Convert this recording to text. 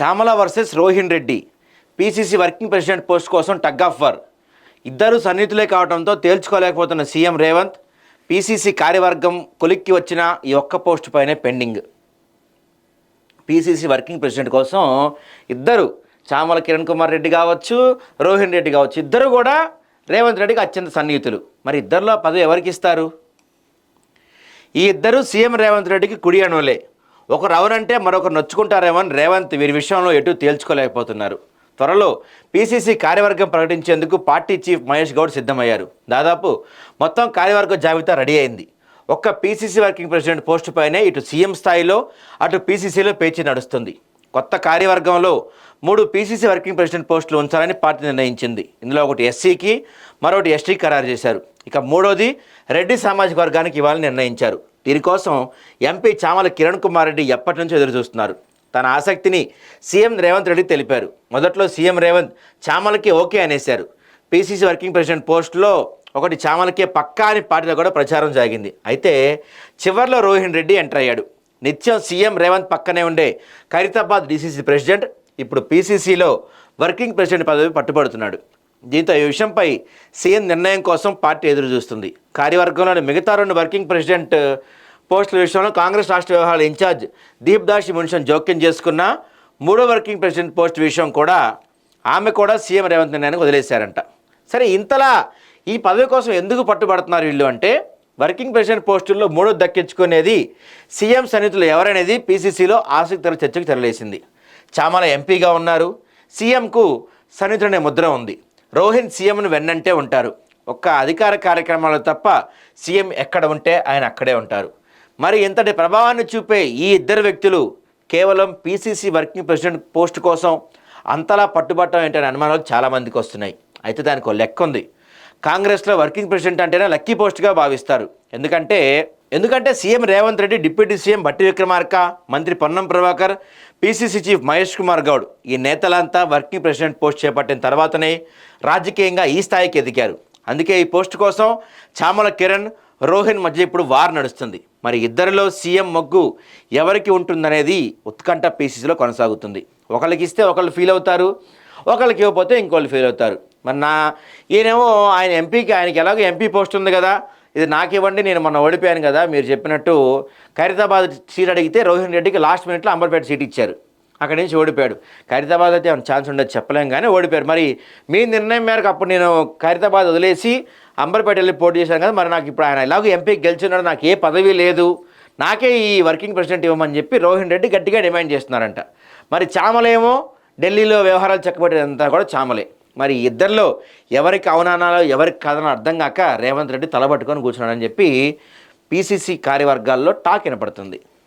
Chamala versus Rohin Reddy PCC working president post కోసం tug of war ఇద్దరు సన్నిహితులే కావడంతో తేల్చుకోలేకపోతున్న సీఎం రేవంత్ పీసీసీ కార్యవర్గం కొలిక్కి వచ్చిన ఈ ఒక్క పోస్ట్ పైనే పెండింగ్. పీసీసీ వర్కింగ్ ప్రెసిడెంట్ కోసం ఇద్దరు చామల కిరణ్ కుమార్ రెడ్డి కావచ్చు రోహిన్ రెడ్డి కావచ్చు ఇద్దరు కూడా రేవంత్ రెడ్డికి అత్యంత సన్నిహితులు. మరి ఇద్దరిలో పదవి ఎవరికి ఇస్తారు? ఈ ఇద్దరు సీఎం రేవంత్ రెడ్డికి కుడి అణువులే. ఒకరు ఎవరంటే మరొకరు నొచ్చుకుంటారేమో అని రేవంత్ వీరి విషయంలో ఎటు తేల్చుకోలేకపోతున్నారు. త్వరలో పీసీసీ కార్యవర్గం ప్రకటించేందుకు పార్టీ చీఫ్ మహేష్ గౌడ్ సిద్ధమయ్యారు. దాదాపు మొత్తం కార్యవర్గ జాబితా రెడీ అయింది. ఒక్క పీసీసీ వర్కింగ్ ప్రెసిడెంట్ పోస్టు పైనే ఇటు సీఎం స్థాయిలో అటు పీసీసీలో పేచి నడుస్తుంది. కొత్త కార్యవర్గంలో మూడు పీసీసీ వర్కింగ్ ప్రెసిడెంట్ పోస్టులు ఉంచాలని పార్టీ నిర్ణయించింది. ఇందులో ఒకటి ఎస్సీకి మరొకటి ఎస్టీకి ఖరారు చేశారు. ఇక మూడోది రెడ్డి సామాజిక వర్గానికి ఇవ్వాలని నిర్ణయించారు. దీనికోసం ఎంపీ చామల కిరణ్ కుమార్ రెడ్డి ఎప్పటి నుంచో ఎదురు చూస్తున్నారు. తన ఆసక్తిని సీఎం రేవంత్ రెడ్డి తెలిపారు. మొదట్లో సీఎం రేవంత్ చామలకి ఓకే అనేశారు. పీసీసీ వర్కింగ్ ప్రెసిడెంట్ పోస్టులో ఒకటి చామలకే పక్కా అని పార్టీలో కూడా ప్రచారం సాగింది అయితే చివర్లో రోహిణ్ రెడ్డి ఎంటర్ అయ్యాడు. నిత్యం సీఎం రేవంత్ పక్కనే ఉండే ఖైరతాబాద్ డీసీసీ ప్రెసిడెంట్ ఇప్పుడు పీసీసీలో వర్కింగ్ ప్రెసిడెంట్ పదవి పట్టుబడుతున్నాడు. దీంతో ఈ విషయంపై సీఎం నిర్ణయం కోసం పార్టీ ఎదురు చూస్తుంది. కార్యవర్గంలోని మిగతా రెండు వర్కింగ్ ప్రెసిడెంట్ uh, పోస్టుల విషయంలో కాంగ్రెస్ రాష్ట్ర వ్యవహారాల ఇన్ఛార్జ్ దీప్ దాషి మున్షన్ జోక్యం చేసుకున్న మూడో వర్కింగ్ ప్రెసిడెంట్ పోస్ట్ విషయం కూడా ఆమె కూడా సీఎం రేవంత్ నిర్ణయానికి వదిలేశారంట. సరే ఇంతలా ఈ పదవి కోసం ఎందుకు పట్టుబడుతున్నారు వీళ్ళు అంటే వర్కింగ్ ప్రెసిడెంట్ పోస్టుల్లో మూడో దక్కించుకునేది సీఎం సన్నిహితులు ఎవరనేది పీసీసీలో ఆసక్తికర చర్చకు తెరలేసింది. చామల ఎంపీగా ఉన్నారు. సీఎంకు సన్నిహితుడనే ముద్ర ఉంది. రోహిన్ సీఎంను వెన్నంటే ఉంటారు. ఒక్క అధికార కార్యక్రమాలు తప్ప సీఎం ఎక్కడ ఉంటే ఆయన అక్కడే ఉంటారు. మరి ఇంతటి ప్రభావాన్ని చూపే ఈ ఇద్దరు వ్యక్తులు కేవలం పీసీసీ వర్కింగ్ ప్రెసిడెంట్ పోస్ట్ కోసం అంతలా పట్టుబట్టడం ఏంటనే అనుమానాలు చాలామందికి వస్తున్నాయి. అయితే దానికి ఒక లెక్క ఉంది. కాంగ్రెస్లో వర్కింగ్ ప్రెసిడెంట్ అంటేనే లక్కీ పోస్ట్గా భావిస్తారు. ఎందుకంటే ఎందుకంటే CM Revanth Reddy deputy CM Bhatti Vikramarka మంత్రి పొన్నం ప్రభాకర్ పీసీసీ చీఫ్ మహేష్ కుమార్ గౌడ్ ఈ నేతలంతా వర్కింగ్ ప్రెసిడెంట్ పోస్ట్ చేపట్టిన తర్వాతనే రాజకీయంగా ఈ స్థాయికి ఎదిగారు. అందుకే ఈ పోస్ట్ కోసం చామల కిరణ్ రోహిన్ మధ్య ఇప్పుడు వార్ నడుస్తుంది. మరి ఇద్దరిలో సీఎం మొగ్గు ఎవరికి ఉంటుందనేది ఉత్కంఠ పీసీసీలో కొనసాగుతుంది. ఒకళ్ళకి ఇస్తే ఒకళ్ళు ఫీల్ అవుతారు ఒకళ్ళకి ఇవ్వకపోతే ఇంకోళ్ళు ఫీల్ అవుతారు. మరి నా ఈయనేమో ఆయన ఎంపీకి ఆయనకి ఎలాగో ఎంపీ పోస్ట్ ఉంది కదా ఇది నాకివ్వండి నేను మొన్న ఓడిపోయాను కదా మీరు చెప్పినట్టు ఖైరతాబాద్ సీట్ అడిగితే రోహిన్ రెడ్డికి లాస్ట్ మినిట్లో అంబర్పేట సీట్ ఇచ్చారు. అక్కడి నుంచి ఓడిపోయాడు. ఖైరతాబాద్ అయితే ఏమైనా ఛాన్స్ ఉండదు చెప్పలేం కానీ ఓడిపోయారు. మరి మీ నిర్ణయం మేరకు అప్పుడు నేను ఖైరతాబాద్ వదిలేసి అంబర్పేట వెళ్ళి పోటీ చేశాను కదా మరి నాకు ఇప్పుడు ఆయన ఇలాగ ఎంపీ గెలిచినాడు నాకు ఏ పదవి లేదు. నాకే ఈ వర్కింగ్ ప్రెసిడెంట్ ఇవ్వమని చెప్పి రోహిన్ రెడ్డి గట్టిగా డిమాండ్ చేస్తున్నారంట. మరి చామలేమో ఢిల్లీలో వ్యవహారాలు చక్కబెట్టేదంతా కూడా చామలే. మరి ఇద్దరిలో ఎవరికి అవనానాలో ఎవరికి కాదనో అర్థం కాక రేవంత్ రెడ్డి తలబట్టుకొని కూర్చున్నాడని చెప్పి పీసీసీ కార్యవర్గాల్లో టాక్ వినపడుతుంది.